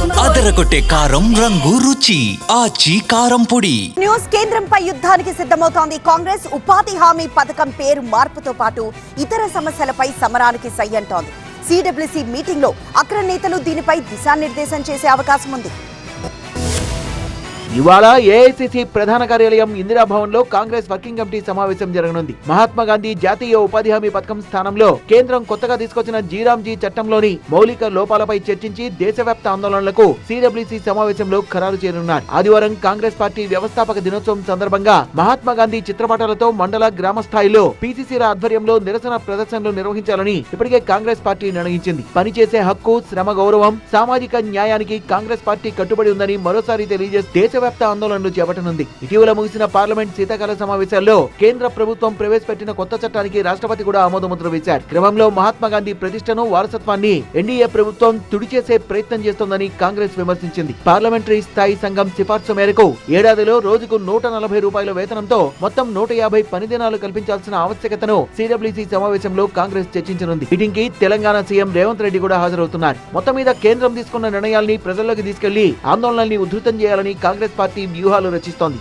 అదరగొట్టే కారం రంగు రుచి ఆచి కారం పొడి. న్యూస్ కేంద్రంపై యుద్ధానికి సిద్ధమవుతోంది కాంగ్రెస్. ఉపాధి హామీ పథకం పేరు మార్పుతో పాటు ఇతర సమస్యలపై సమరానికి సై అంటోంది సిడబ్ల్యూసీ మీటింగ్లో అగ్ర నేతలు దీనిపై దిశానిర్దేశం చేసే అవకాశం ఉంది. ఇవాళ ఏఐసిసి ప్రధాన కార్యాలయం ఇందిరాభవన్లో కాంగ్రెస్ వర్కింగ్ కమిటీ సమావేశం జరగనుంది. మహాత్మా గాంధీ జాతీయ ఉపాధి హామీ పథకం స్థానంలో కేంద్రం కొత్తగా తీసుకొచ్చిన జీరాంజీ చట్టంలోని మౌలిక లోపాలపై చర్చించి దేశవ్యాప్త ఆందోళనలకు సిడబ్ల్యూసి సమావేశంలో ఖరారు చేరున్నారు ఆదివారం కాంగ్రెస్ పార్టీ వ్యవస్థాపక దినోత్సవం సందర్భంగా మహాత్మా గాంధీ చిత్రపటాలతో మండల గ్రామ స్థాయిలో పీసీసీల ఆధ్వర్యంలో నిరసన ప్రదర్శనలు నిర్వహించాలని ఇప్పటికే కాంగ్రెస్ పార్టీ నిర్ణయించింది. పనిచేసే హక్కు శ్రమ గౌరవం సామాజిక న్యాయానికి కాంగ్రెస్ పార్టీ కట్టుబడి ఉందని మరోసారి తెలియజేస్తూ దేశవ్యాప్త ఆందోళనలు చేపట్టనుంది. ఇటీవల ముగిసిన పార్లమెంట్ శీతాకాల సమావేశాల్లో కేంద్ర ప్రభుత్వం ప్రవేశపెట్టిన కొత్త చట్టానికి రాష్ట్రపతి కూడా ఆమోదముద్ర వేశారు. క్రమంలో మహాత్మా గాంధీ ప్రతిష్టను వారసత్వాన్ని ఎన్డీఏ ప్రభుత్వం తుడిచేసే ప్రయత్నం చేస్తోందని కాంగ్రెస్ విమర్శించింది. పార్లమెంటరీ స్థాయి సంఘం సిఫార్సు మేరకు ఏడాదిలో రోజుకు నూట నలభై రూపాయల వేతనంతో మొత్తం నూట యాభై పనిదినాలు కల్పించాల్సిన ఆవశ్యకతను సిడబ్ల్యూసీ సమావేశంలో కాంగ్రెస్ చర్చించనుంది. మీటింగ్కి తెలంగాణ సీఎం రేవంత్ రెడ్డి కూడా హాజరవుతున్నారు. మొత్తం మీద కేంద్రం తీసుకున్న నిర్ణయాల్ని ప్రజల్లోకి తీసుకెళ్ళి ఆందోళనల్ని ఉధృతం చేయాలని కాంగ్రెస్ పార్టీ వ్యూహాలు రచిస్తోంది.